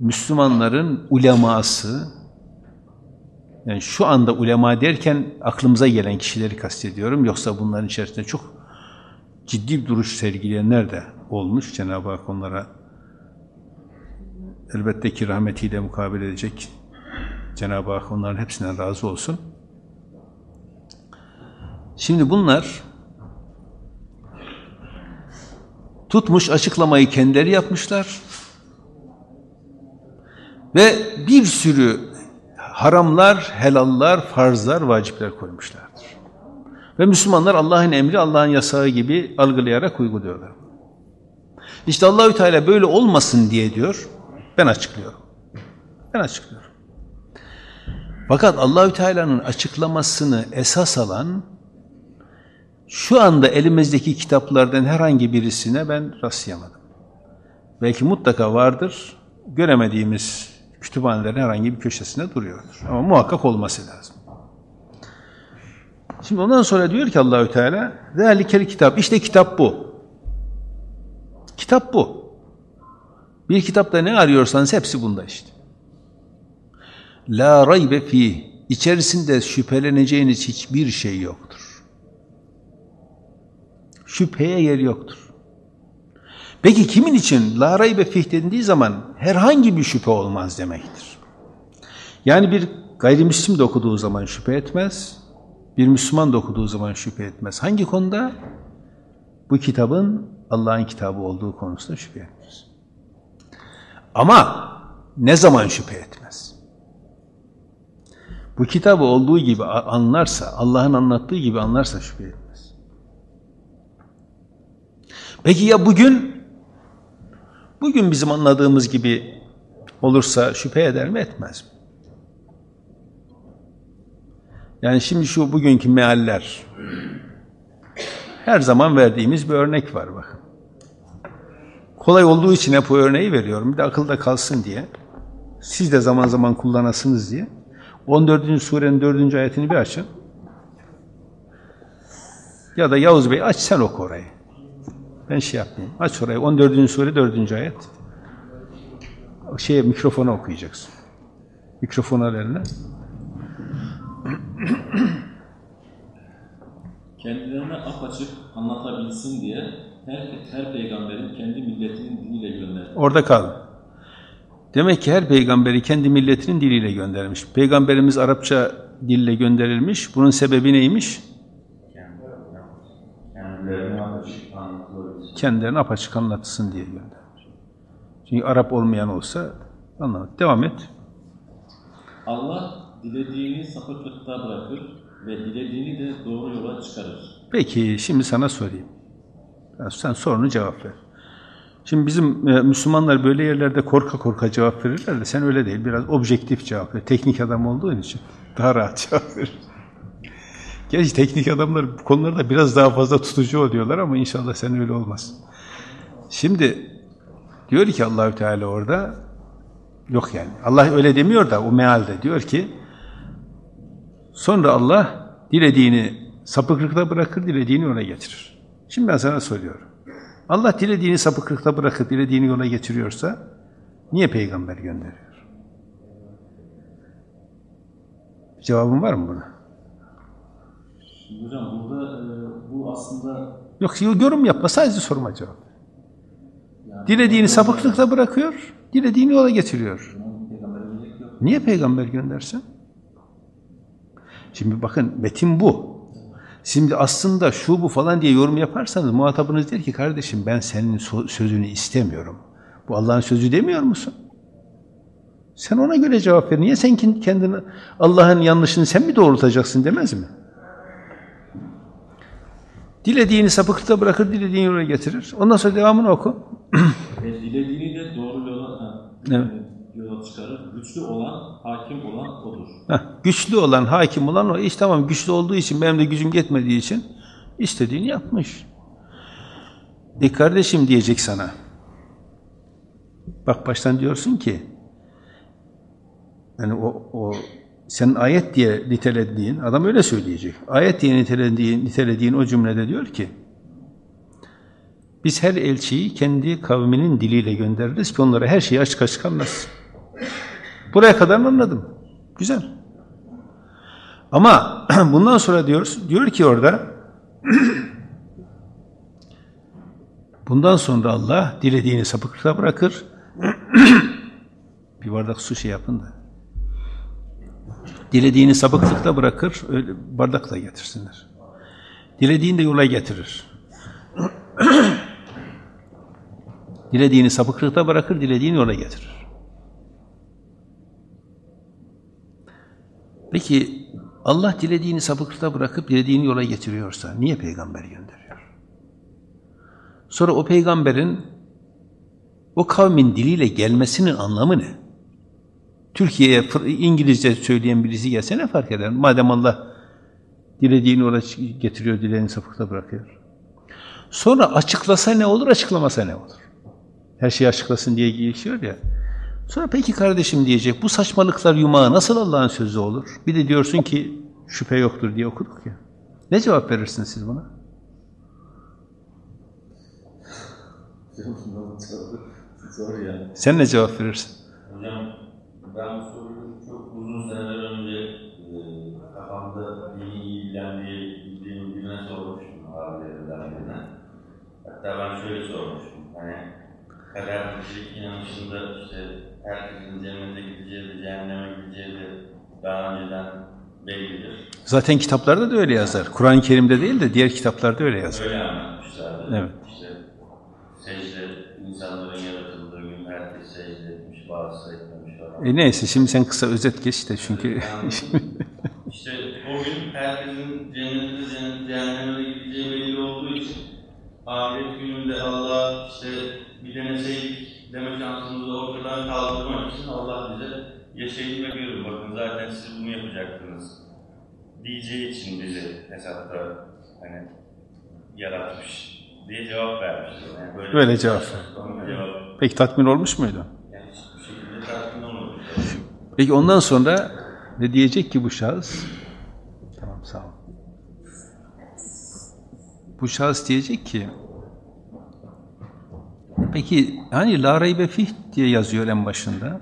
Müslümanların uleması, yani şu anda ulema derken aklımıza gelen kişileri kastediyorum. Yoksa bunların içerisinde çok ciddi bir duruş sergileyenler de olmuş. Cenab-ı Hak onlara elbette ki rahmetiyle mukabele edecek. Cenab-ı Hak onların hepsinden razı olsun. Şimdi bunlar tutmuş açıklamayı kendileri yapmışlar ve bir sürü haramlar, helallar, farzlar, vacipler koymuşlardır. Ve Müslümanlar Allah'ın emri, Allah'ın yasağı gibi algılayarak uyguluyorlar. İşte Allahü Teala böyle olmasın diye diyor, ben açıklıyorum. Ben açıklıyorum. Fakat Allahü Teala'nın açıklamasını esas alan şu anda elimizdeki kitaplardan herhangi birisine ben rastlayamadım. Belki mutlaka vardır. Göremediğimiz kütüphanelerin herhangi bir köşesinde duruyordur. Ama muhakkak olması lazım. Şimdi ondan sonra diyor ki Allahü Teala, "Zalikel kitap." İşte kitap bu. Kitap bu. Bir kitapta ne arıyorsanız hepsi bunda işte. La raybe fi. İçerisinde şüpheleneceğiniz hiçbir şey yoktur. Şüpheye yer yoktur. Peki kimin için la raybe fih dendiği zaman herhangi bir şüphe olmaz demektir. Yani bir gayrimüslim de okuduğu zaman şüphe etmez, bir Müslüman da okuduğu zaman şüphe etmez. Hangi konuda? Bu kitabın Allah'ın kitabı olduğu konusunda şüphe etmez. Ama ne zaman şüphe etmez? Bu kitabı olduğu gibi anlarsa, Allah'ın anlattığı gibi anlarsa şüphe etmez. Peki ya bugün? Bugün bizim anladığımız gibi olursa şüphe eder mi etmez mi? Yani şimdi şu bugünkü mealler her zaman verdiğimiz bir örnek var bakın. Kolay olduğu için hep o örneği veriyorum. Bir de akılda kalsın diye. Siz de zaman zaman kullanasınız diye. 14. surenin 4. ayetini bir açın. Ya da Yavuz Bey aç sen oku orayı. Ben şey yapmayayım. Aç orayı. 14. sure 4. ayet. Şeye mikrofona okuyacaksın. Mikrofon al eline. Kendilerine apaçık anlatabilsin diye her, her peygamberin kendi milletinin diliyle gönderdi. Orada kal. Demek ki her peygamberi kendi milletinin diliyle göndermiş. Peygamberimiz Arapça dille gönderilmiş. Bunun sebebi neymiş? Kendilerine apaçık Kendilerine apaçık anlatsın diye göndermiş. Çünkü Arap olmayan olsa anlamaz. Devam et. Allah dilediğini sapıklıkta bırakır ve dilediğini de doğru yola çıkarır. Peki şimdi sana sorayım. Sen sorunu cevap ver. Şimdi bizim e, Müslümanlar böyle yerlerde korka korka cevap verirler de sen öyle değil. Biraz objektif cevap ver. Teknik adam olduğun için daha rahat cevap ver. Gerçi teknik adamlar bu konularda biraz daha fazla tutucu oluyorlar ama inşallah sen öyle olmaz. Şimdi diyor ki Allahü Teala orada yok yani. Allah öyle demiyor da o mealde diyor ki sonra Allah dilediğini sapıklıkta bırakır, dilediğini ona getirir. Şimdi ben sana soruyorum. Allah dilediğini sapıklıkta bırakıp dilediğini yola getiriyorsa niye peygamber gönderiyor? Cevabın var mı buna? Şimdi hocam burada e, bu aslında Yok yorum yapma sadece soruma cevap. Dilediğini sapıklıkta bırakıyor, dilediğini yola getiriyor. Niye peygamber göndersin? Şimdi bakın metin bu. Şimdi aslında şu bu falan diye yorum yaparsanız muhatabınız der ki kardeşim ben senin sözünü istemiyorum. Bu Allah'ın sözü demiyor musun? Sen ona göre cevap ver. Niye sen kendini Allah'ın yanlışını sen mi doğrultacaksın demez mi? Dilediğini sapıklıkta bırakır, dilediğini yola getirir. Ondan sonra devamını oku. Ve dilediğini de doğru yola, Evet. e, yola çıkarır. Güçlü olan, hakim olan odur. Heh, güçlü olan, hakim olan o. İşte tamam güçlü olduğu için, benim de gücüm yetmediği için istediğini yapmış. E kardeşim diyecek sana. Bak baştan diyorsun ki, yani o, o senin ayet diye nitelediğin, adam öyle söyleyecek. Ayet diye nitelediğin, nitelediğin o cümlede diyor ki, biz her elçiyi kendi kavminin diliyle göndeririz ki onlara her şeyi açık açık anlatsın. Buraya kadar anladım. Güzel. Ama bundan sonra diyoruz, diyor ki orada bundan sonra Allah dilediğini sapıklıkta bırakır. bir bardak su şey yapın da. Dilediğini sapıklıkta bırakır, öyle bardakla getirsinler. Dilediğini de yola getirir. dilediğini sapıklıkta bırakır, dilediğini yola getirir. Peki Allah dilediğini sapıklıkta bırakıp dilediğini yola getiriyorsa niye peygamber gönderiyor? Sonra o peygamberin o kavmin diliyle gelmesinin anlamı ne? Türkiye'ye İngilizce söyleyen birisi gelse ne fark eder? Madem Allah dilediğini yola getiriyor, dilediğini sapıkta bırakıyor. Sonra açıklasa ne olur, açıklamasa ne olur? Her şeyi açıklasın diye geçiyor ya. Sonra peki kardeşim diyecek, bu saçmalıklar yumağı nasıl Allah'ın sözü olur? Bir de diyorsun ki şüphe yoktur diye okuduk ya. Ne cevap verirsiniz siz buna? Zor ya. Sen ne cevap verirsin? Hocam ben bu soruyu çok uzun seneler önce e, kafamda bilen diye bildiğim birine sormuştum abilerimden birine. Hatta ben şöyle sormuştum. Hani kadercilik inanışında işte herkesin cennete gideceği de cehenneme gideceği de daha önceden bellidir. Zaten kitaplarda da öyle yazar. Kur'an-ı Kerim'de değil de diğer kitaplarda öyle yazar. Öyle anlatmışlardı. Evet. E neyse şimdi sen kısa özet geç de çünkü Yani işte o gün herkesin cennete cennet, cehenneme gideceği belli olduğu için ahiret gününde Allah işte bir deneseydik deme şansımızı ortadan kaldırmak için Allah bize yaşayın ve görün bakın zaten siz bunu yapacaktınız diyeceği için bizi hesapta hani yaratmış diye cevap vermişti. Yani böyle Böyle cevap Onun cevap peki tatmin olmuş muydu? yani hiçbir şekilde tatmin olmadı. Peki ondan sonra ne diyecek ki bu şahıs? Tamam sağ ol. Bu şahıs diyecek ki Peki hani la raybe fih diye yazıyor en başında.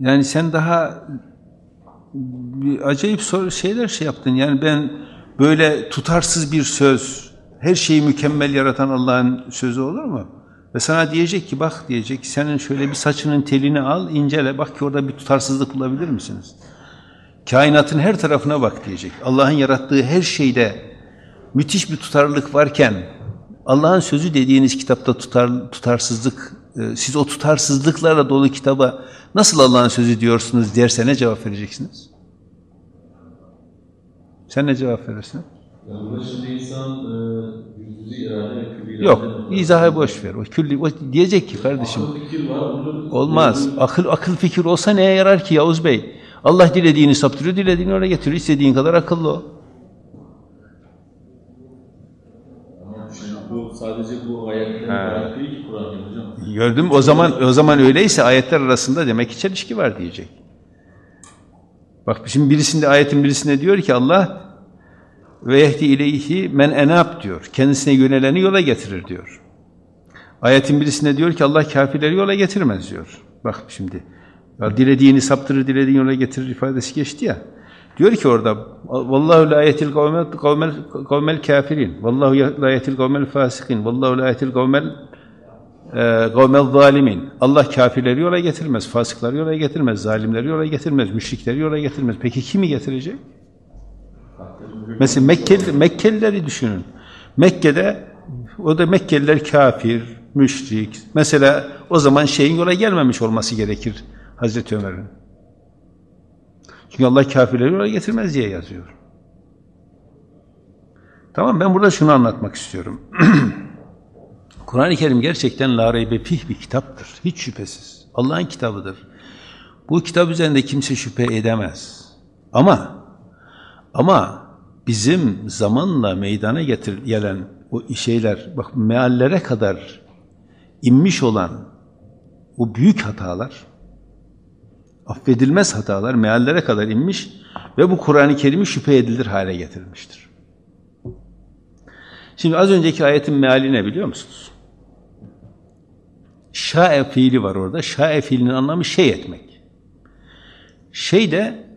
Yani sen daha bir acayip şeyler şey yaptın. Yani ben böyle tutarsız bir söz, her şeyi mükemmel yaratan Allah'ın sözü olur mu? Ve sana diyecek ki bak diyecek senin şöyle bir saçının telini al incele bak ki orada bir tutarsızlık bulabilir misiniz? Kainatın her tarafına bak diyecek. Allah'ın yarattığı her şeyde müthiş bir tutarlılık varken Allah'ın sözü dediğiniz kitapta tutar, tutarsızlık, e, siz o tutarsızlıklarla dolu kitaba nasıl Allah'ın sözü diyorsunuz derse ne cevap vereceksiniz? Sen ne cevap verirsin? Yani burada şimdi insan e, yüzü irade ve külli irade Yok, izahı boş ver. O külli, o diyecek ki kardeşim, Akıl fikir var. Bunu, olmaz. Akıl akıl fikir olsa neye yarar ki Yavuz Bey? Allah dilediğini saptırıyor, dilediğini oraya getiriyor. İstediğin kadar akıllı ol. Bu sadece bu ayetlerin değil ki Kur'an hocam. Gördüm. O zaman o zaman öyleyse ayetler arasında demek ki çelişki var diyecek. Bak şimdi birisinde ayetin birisinde diyor ki Allah ve yehdi ileyhi men enab diyor. Kendisine yöneleni yola getirir diyor. Ayetin birisinde diyor ki Allah kafirleri yola getirmez diyor. Bak şimdi. Ya dilediğini saptırır, dilediğini yola getirir ifadesi geçti ya. Diyor ki orada Vallahu la yetil kavmel kavmel kavmel kafirin. Vallahu la yetil kavmel fasikin. Vallahu la yetil kavmel e, kavmel zalimin. Allah kafirleri yola getirmez, fasıkları yola getirmez, zalimleri yola getirmez, müşrikleri yola getirmez. Peki kimi getirecek? Mesela Mekkeli, Mekkelileri düşünün. Mekke'de o da Mekkeliler kafir, müşrik. Mesela o zaman şeyin yola gelmemiş olması gerekir Hazreti Ömer'in. Çünkü Allah kafirleri yola getirmez diye yazıyor. Tamam ben burada şunu anlatmak istiyorum. Kur'an-ı Kerim gerçekten la reybe fih bir kitaptır. Hiç şüphesiz. Allah'ın kitabıdır. Bu kitap üzerinde kimse şüphe edemez. Ama ama bizim zamanla meydana getir gelen o şeyler, bak meallere kadar inmiş olan o büyük hatalar, affedilmez hatalar meallere kadar inmiş ve bu Kur'an-ı Kerim'i şüphe edilir hale getirmiştir. Şimdi az önceki ayetin meali ne biliyor musunuz? şa'e fiili var orada. Şa'e fiilinin anlamı şey etmek. Şey de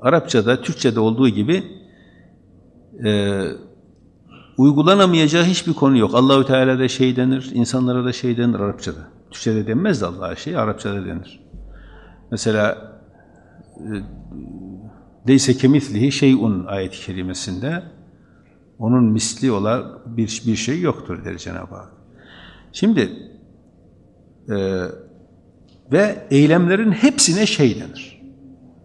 Arapçada, Türkçede olduğu gibi e, uygulanamayacağı hiçbir konu yok. Allahü Teala'da şey denir, insanlara da şey denir Arapçada. Türkçede denmez de Allah'a şey, Arapçada denir. Mesela Deyse kemislihi şeyun ayet-i kerimesinde onun misli olan bir, bir şey yoktur der Cenab-ı Hak. Şimdi e, ve eylemlerin hepsine şey denir.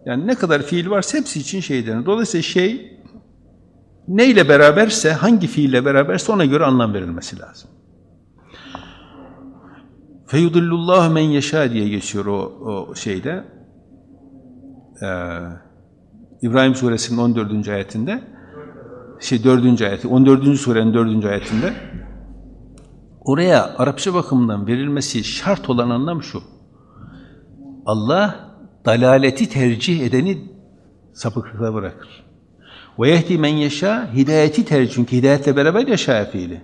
Yani ne kadar fiil varsa hepsi için şey denir. Dolayısıyla şey neyle beraberse, hangi fiille beraberse ona göre anlam verilmesi lazım. Feyudillullahu men yeşâ diye geçiyor o, o şeyde. Ee, İbrahim suresinin 14. ayetinde şey 4. ayeti 14. surenin 4. ayetinde oraya Arapça bakımından verilmesi şart olan anlam şu. Allah dalaleti tercih edeni sapıklıkla bırakır. Ve yehdi men yeşâ hidayeti tercih. Çünkü hidayetle beraber yaşa fiili.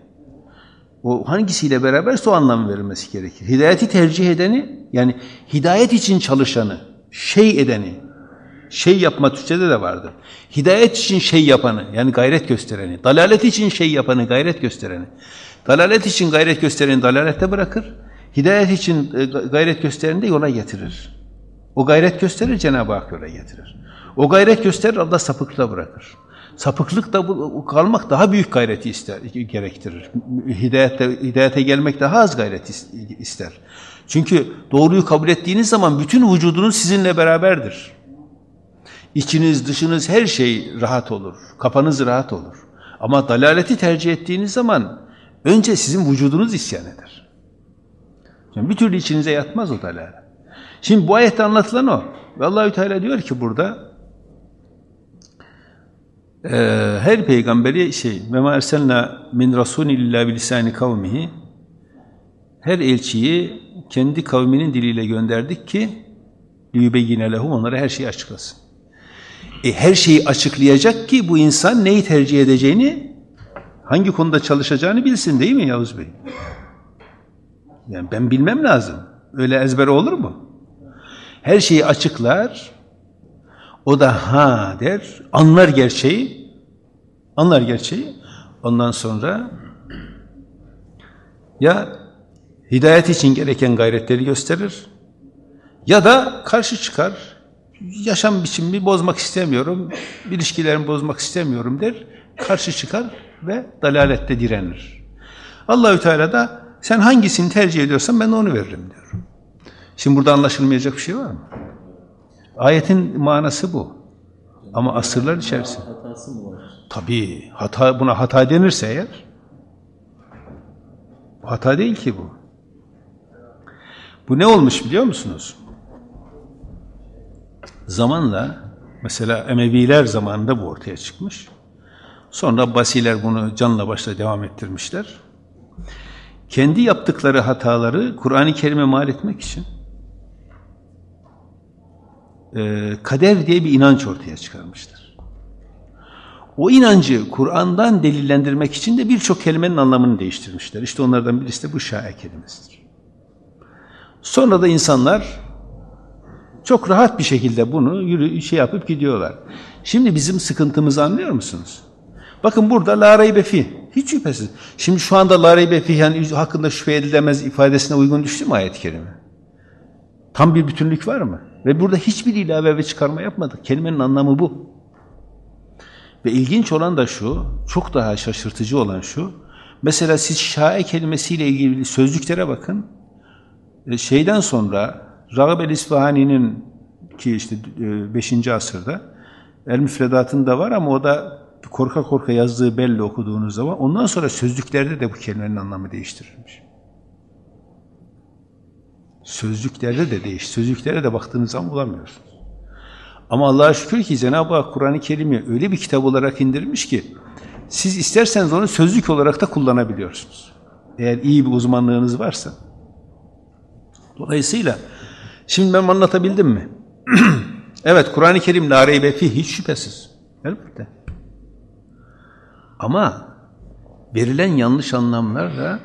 O hangisiyle beraberse o anlam verilmesi gerekir. Hidayeti tercih edeni yani hidayet için çalışanı, şey edeni, şey yapma Türkçe'de de vardır. Hidayet için şey yapanı yani gayret göstereni, dalalet için şey yapanı, gayret göstereni. Dalalet için gayret göstereni dalalette bırakır. Hidayet için e, gayret göstereni de yola getirir. O gayret gösterir Cenab-ı Hak yola getirir. O gayret gösterir Allah sapıklığa bırakır. Sapıklık da bu, kalmak daha büyük gayreti ister, gerektirir. Hidayete, hidayete gelmek daha az gayret ister. Çünkü doğruyu kabul ettiğiniz zaman bütün vücudunuz sizinle beraberdir. İçiniz, dışınız her şey rahat olur. Kafanız rahat olur. Ama dalaleti tercih ettiğiniz zaman önce sizin vücudunuz isyan eder. Yani bir türlü içinize yatmaz o dalalet. Şimdi bu ayette anlatılan o. Ve Allahü Teala diyor ki burada e, her peygamberi şey ve ma erselna min rasulin illa bilisani kavmihi her elçiyi kendi kavminin diliyle gönderdik ki liyubeyyine lehum onlara her şeyi açıklasın. E, her şeyi açıklayacak ki bu insan neyi tercih edeceğini, hangi konuda çalışacağını bilsin değil mi Yavuz Bey? Yani ben bilmem lazım. Öyle ezber olur mu? Her şeyi açıklar, o da ha der, anlar gerçeği, anlar gerçeği. Ondan sonra ya hidayet için gereken gayretleri gösterir ya da karşı çıkar, yaşam biçimimi bozmak istemiyorum, ilişkilerimi bozmak istemiyorum der, karşı çıkar ve dalalette direnir. Allahü Teala da sen hangisini tercih ediyorsan ben onu veririm diyor. Şimdi burada anlaşılmayacak bir şey var mı? Ayetin manası bu. Ama asırlar içerisinde. Hatası mı var? Tabii. Hata, buna hata denirse eğer hata değil ki bu. Bu ne olmuş biliyor musunuz? Zamanla mesela Emeviler zamanında bu ortaya çıkmış. Sonra Basiler bunu canla başla devam ettirmişler. Kendi yaptıkları hataları Kur'an-ı Kerim'e mal etmek için e, kader diye bir inanç ortaya çıkarmışlar. O inancı Kur'an'dan delillendirmek için de birçok kelimenin anlamını değiştirmişler. İşte onlardan birisi de bu şair kelimesidir. Sonra da insanlar çok rahat bir şekilde bunu yürü, şey yapıp gidiyorlar. Şimdi bizim sıkıntımızı anlıyor musunuz? Bakın burada la reybe fi. Hiç şüphesiz. Şimdi şu anda la reybe fi yani hakkında şüphe edilemez ifadesine uygun düştü mü ayet-i kerime? Tam bir bütünlük var mı? Ve burada hiçbir ilave ve çıkarma yapmadık. Kelimenin anlamı bu. Ve ilginç olan da şu, çok daha şaşırtıcı olan şu. Mesela siz şae kelimesiyle ilgili sözlüklere bakın. E, şeyden sonra Ragab el-İsfahani'nin ki işte 5. E, asırda El Müfredat'ında var ama o da korka korka yazdığı belli okuduğunuz zaman ondan sonra sözlüklerde de bu kelimenin anlamı değiştirilmiş. Sözlüklerde de değiş. Sözlüklere de baktığınız zaman bulamıyorsunuz. Ama Allah'a şükür ki Cenab-ı Hak Kur'an-ı Kerim'i öyle bir kitap olarak indirmiş ki siz isterseniz onu sözlük olarak da kullanabiliyorsunuz. Eğer iyi bir uzmanlığınız varsa. Dolayısıyla Şimdi ben anlatabildim mi? evet Kur'an-ı Kerim la reybe fih hiç şüphesiz. Elbette. Ama verilen yanlış anlamlarla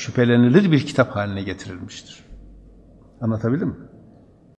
şüphelenilir bir kitap haline getirilmiştir. Anlatabildim mi?